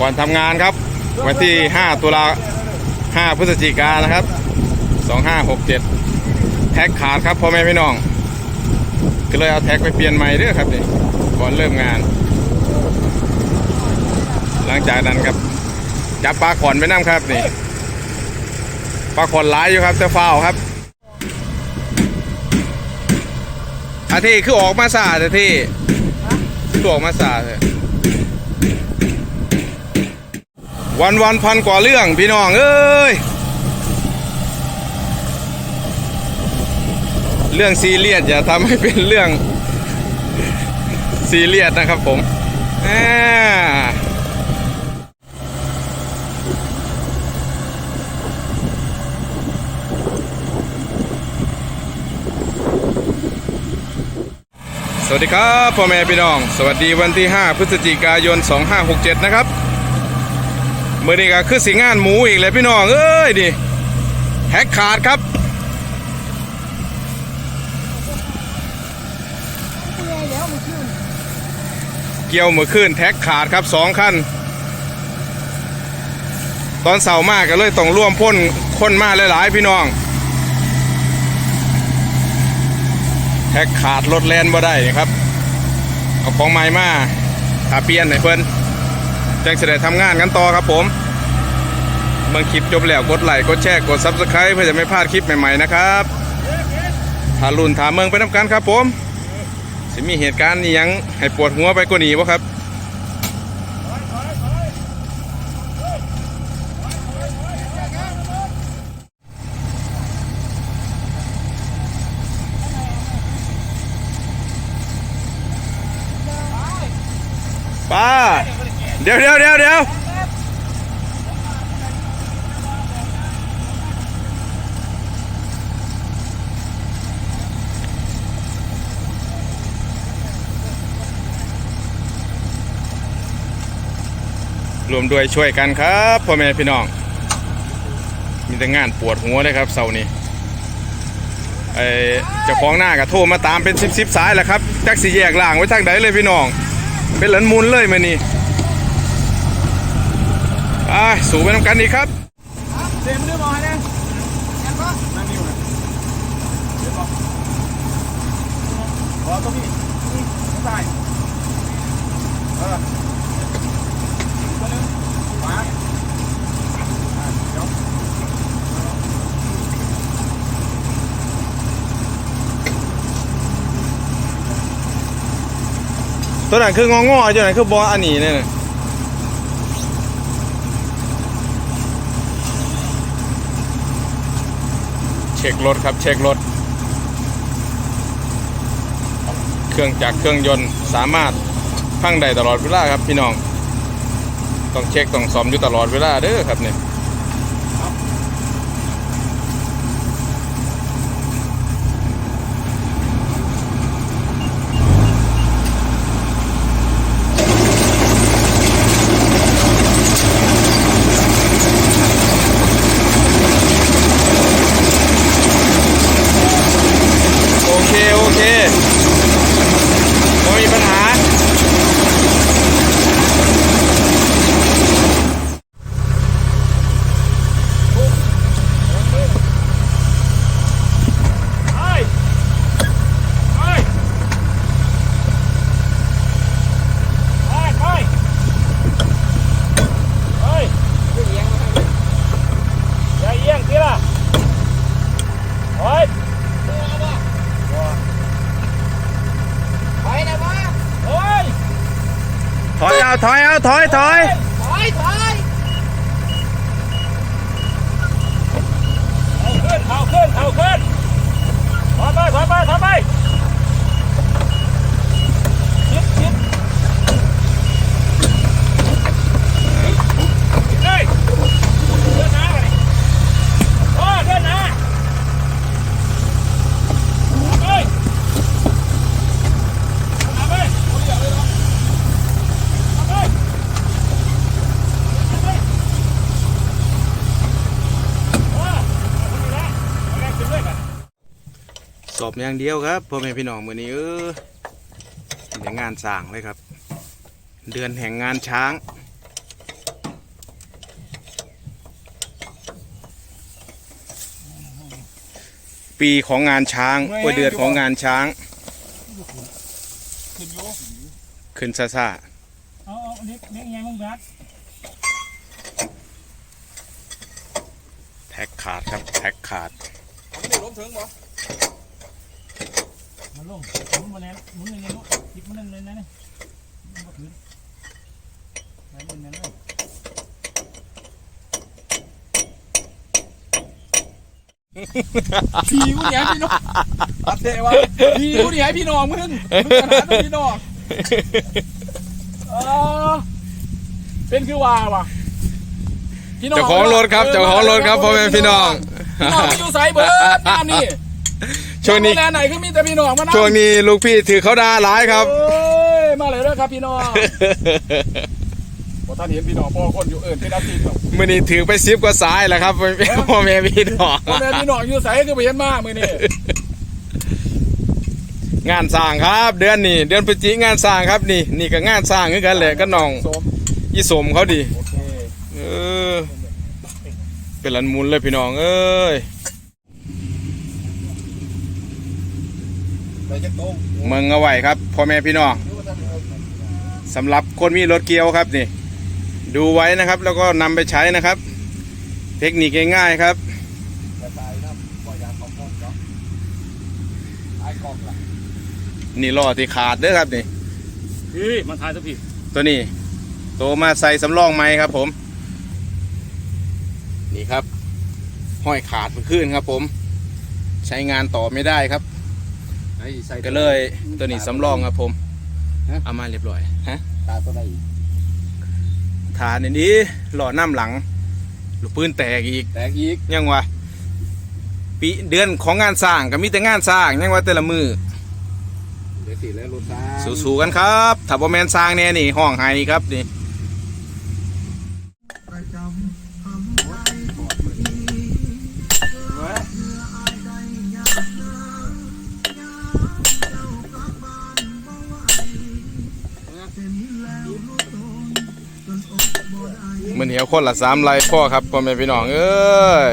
ก่อนทำงานครับ วันที่ 5 ตุลา 5 พฤศจิกายนนะครับ 2567 แท็กขาดครับพ่อแม่พี่น้อง ก็เลยเอาแท็กไปเปลี่ยนใหม่เด้อครับนี่ก่อนเริ่มงาน หลังจากนั้นครับจับปลาขอนไปน้ำครับนี่ปลาขอนหลายอยู่ครับแต่ฟาวครับอาที่คือออกมาสาแต่ที่คือออกมาสาเลย วันวันๆพันกว่าเรื่องพี่น้องเอ้ยเรื่องซีเรียสอย่าทำให้เป็นเรื่องซีเรียสนะครับผมสวัสดีครับพ่อแม่พี่น้อง สวัสดีวันที่ 5 พฤศจิกายน 2567 นะครับ เมื่อนี้ก็คือสิงานหมูอีกเลยพี่น้องเอ้ยดิแฮกขาดครับเกี่ยวเมื่อคืนแท็กขาดครับสองคันตอนเสาร์มากก็เลยต้องร่วมพ่นคนมาหลายๆ พี่น้องแท็กขาดรถแลนบ่ได้ครับ เอาของใหม่มาถาเปลี่ยนให้เพิ่อน จังจะได้ทำงานกันต่อครับผมเมื่อคลิปจบแล้วกดไลค์กดแชร์กดซับสไคร b ์เพื่อจะไม่พลาดคลิปใหม่ๆนะครับถารุ่นถามเมืองไปน้ำกันครับผมสิมีเหตุการณ์นี้ยังให้ปวดหัวไปกว่านี้วะครับ ป้า เดี๋ยวเดี๋ยวเดี๋ยวเดี๋ยวรวมด้วยช่วยกันครับพ่อแม่พี่น้อง มีแต่งานปวดหัวเลยครับเสาร์นี้ไอเจ้าของหน้าก็โทรมาตามเป็นสิบสิบสายแหละครับจักสีแยกล่างไว้ทางใดเลยพี่น้อง เป็นหลันมูลเลยมานี่ ไปสู่ไปน้ำกันอีกครับเต็มด้วยบอยนะยังก็นั่นนี่อยู่นะเดี๋ยวบอกรอตรงนี้นี่ไม่ใส่เออตัวนึงขวาอะเดี๋ยวตัวนั้นคืององอๆตัวนั้นคือบออันนี้เนี่ยนะเช็ครถครับเช็ครถ เครื่องจักรเครื่องยนต์สามารถพังได้ตลอดเวลาครับพี่น้อง ต้องเช็คต้องซ่อมอยู่ตลอดเวลาเด้อครับเนี่ย โอเคไม่มีปัญหา ไปไปไปไปเฮ้ยอย่าเอียงสิล่ะเฮ้ย ถอยนะวะ เฮ้ย ถอย เอาถอยเอาถอยถอยถอยถอยเอาขึ้นเอาขึ้นเอาขึ้นถอยไปถอยไปถอยไป อบอย่างเดียวครับพ่อแม่พี่น้องมือนี้เออแต่งานสร้างเลยครับ เดือนแห่งงานช้าง ปีของงานช้างวันเดือนของงานช้าง ขึ้นโยขึ้นซาซาเอาเอาเล็กเล็กยังมึงรัดแท็กขาดครับแท็กขาดไม่ล้มถึงหรอ มันลงหมุนมาแล้วหมุนยังไงลูกหยิบมันนั่นเลยนะนี่มันบ่ถึงไหนเป็นนั่นเลยพี่กูเนี่ยพี่น้องอาเทวะพี่กูเนี่ยพี่น้องมึงมึงขนาดนั้นพี่น้องเออเป็นคือว่าว่ะพี่น้องเจ้าของรถครับเจ้าของรถครับพ่อแม่พี่น้องพี่น้องอยู่ไสเบิร์ดงานนี่ ช่วงนี้ โรงแรมไหนคือมีแต่พี่น้องมานั่งช่วงนี้ลูกพี่ถือเขาด่าร้ายครับโอ้ยมาเลยเด้อครับพี่น้องพอท่านเห็นพี่น้องพ่อคนอยู่เอิ่นเป็นอาทิตย์หรอกมื่อนี้ถือไปซิบกว่าสายแล้วครับ พ่อแม่พี่น้องพ่อแม่พี่น้องอยู่ไสคือไปเห็นมามื้อนี้งานสร้างครับ เดือนนี้ เดือนพฤศจิกงานสร้างครับนี่ นี่ก็งานสร้างคือกันแหละก็น้องสมอีสมเขาดิโอเค เออ เป็นลันมุนเลยพี่น้องเอ้ย ไปจักโตง เมืองเอาไว้ครับพ่อแม่พี่น้องสำหรับคนมีรถเกียวครับนี่ ดูไว้นะครับแล้วก็นำไปใช้นะครับ เทคนิคง่ายๆครับน้ำบ่อยางของพ่อเนาะไอ้กองล่ะนี่ล้อที่ขาดเด้อครับนี่พี่มันทายสักพี่ตัวนี้โตมาใส่สำรองไหมครับผม นี่ครับ ห้อยขาดมันขึ้นครับผม ใช้งานต่อไม่ได้ครับ ไอ้ใส่ก็เลยตัวนี้สำรองครับผมฮะเอามาเรียบร้อยฮะตาตัวไหนอีกฐานอันนี้หล่อน้ำหลังลูกปืนแตกอีกแตกอีกยังวะปีเดือนของงานสร้างก็มีแต่งานสร้างยังว่าแต่ละมือเดี๋ยวสิแล้วรถตาสู้ๆกันครับถ้าบ่แมนสร้างแน่นี่ห้องไห้ครับนี่ นียวคนละสามไรพ่อครับพ่อแม่พี่น้องเอ้ย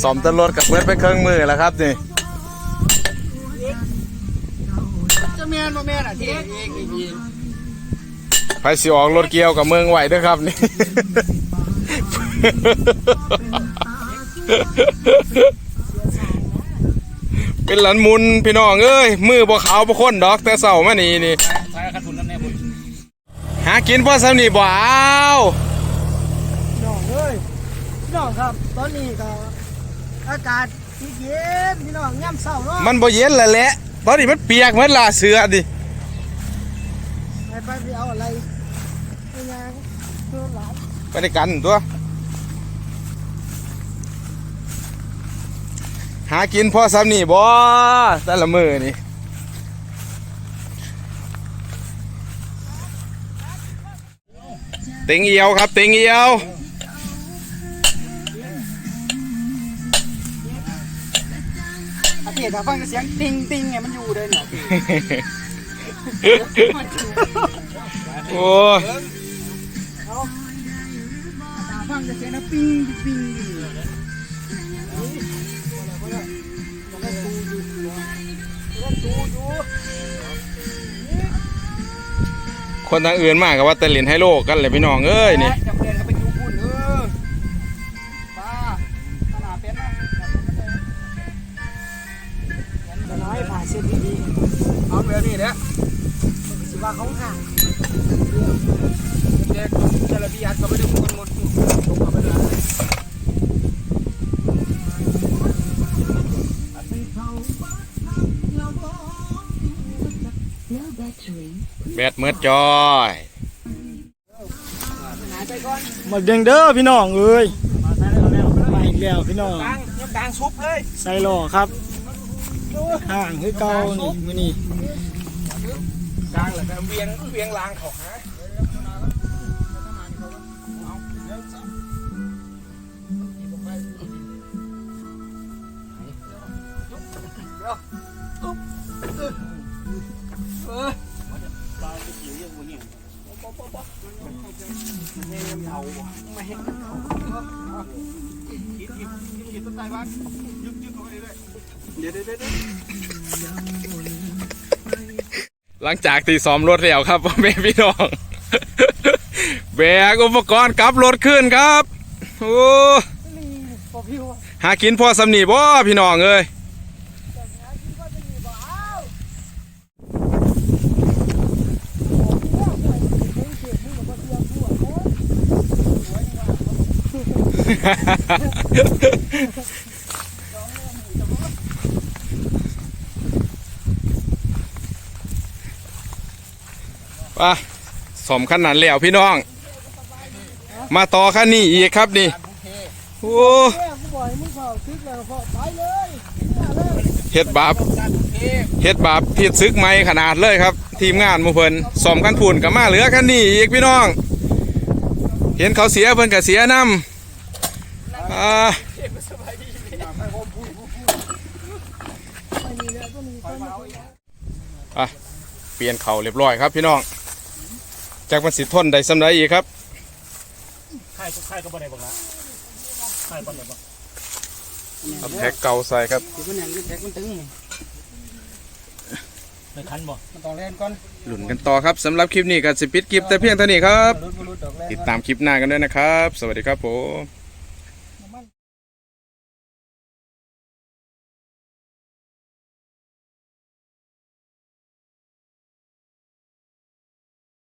สอมตำรวจกับเบิดไปเครื่องมือแล้วครับนี่จะแม่นบ่แม่นอะเท่เองอีกไปสิออกรถเกี่ยวกับเมืองไหวเด้วยครับนี่เป็นหลันมุนพี่น้องเอ้ยมือบ่ขาวบ่ข้นดอกแต่เศร้ามานี่นี่ หากินพ่อสำนีบ่เอาน้องเอ้ยพี่น้องครับ ตอนนี้ก็อากาศเย็นๆพี่น้องย่ำเศร้าเนาะมันบ่เย็นแล้วแหละตอนนี้มันเปียกเหมือนลาเสือดิไปไปไปเอาอะไรไปยังเพื่อนหลานไปด้วยกันตัว หากินพ่อสำนีบ่แต่ละมือนี่ เต็งเอียวครับ เต็งเอียวอาเทถ้าฟังเสียงติงติงไงมันอยู่เด้อเนี่ยโอ้ยถ้าฟังเสียงนะปิงปิง คนทางอื่นมากกับว่าแต่เล่นไฮโลกกันเลยพี่น้องเอ้ยนี่จำเป็นก็ไปอยู่พุ่นเออป้าขนาดเป็นนะจะน้อยผ่าเส้นดีๆเอาแบบนี้เนี่ยๆสิว่าเขาห่างเด็กเจลบีอัดก็ไปดูคนหมดลงมาไปเลย แบดเมิดจอยหายไปก่อนมาเด้งเด้อพี่น้องเอ้ยมาอีกแล้วพี่น้องกลางยกกลางซุปเลยใส่หล่อครับห่างคือเก่านี่มื้อนี้กลางแหละแต่เวียงเวียงลางเขาหาเเอาไม่ให้คิดคิดคิดต้นไม้บ้านยึกยึกเข้าไปเรื่อ หลังจากที่ซ้อมรถแล้วครับพ่อแม่พี่น้อง แบกอุปกรณ์กลับรถขึ้นครับ โอ้นี่พอพี่ว่าหากินพอสำนีบ่พี่น้องเอ้ย จากนั้นคิดว่าจะมีบ่อ้าวโอ้พี่ว่าไปเห็นเขียนนี่กับว่าเตรียมหัวโอ้ ว่าสมขนนั้นแล้วพี่น้อง มาต่อขั้นนี้อีกครับนี่โอ้แม่กูบอกให้มึงเผาซึกแล้วเผาไปเลยเนี่ยเลยเฮ็ดบาปเฮ็ดบาปผิดซึกไหมขนาดเลยครับ ทีมงานมูเพิ่นสมกันพุ่นกับมาเหลือขั้นนี้อีกพี่น้อง เห็นเขาเสียเพิ่นก็เสียน้ำ อ่าไม่มีแล้วก็มีต้นเปลี่ยนเขาเรียบร้อยครับพี่น้องจากมันสิทนได้สำไรอีกครับค่ายค่ายก็บ่ได้บอกละค่ายบ่ได้บอกเอาแพ็กเก่าใส่ครับมันอย่างนี้แท็กมันตึงในคันบ่มันต้องเล่นก่อนหลุนกันต่อครับสำหรับคลิปนี้ก็สิปิดคลิปแต่เพียงเท่านี้ครับรุดรุดดอกแรกติดตามคลิปหน้ากันด้วยนะครับ สวัสดีครับผม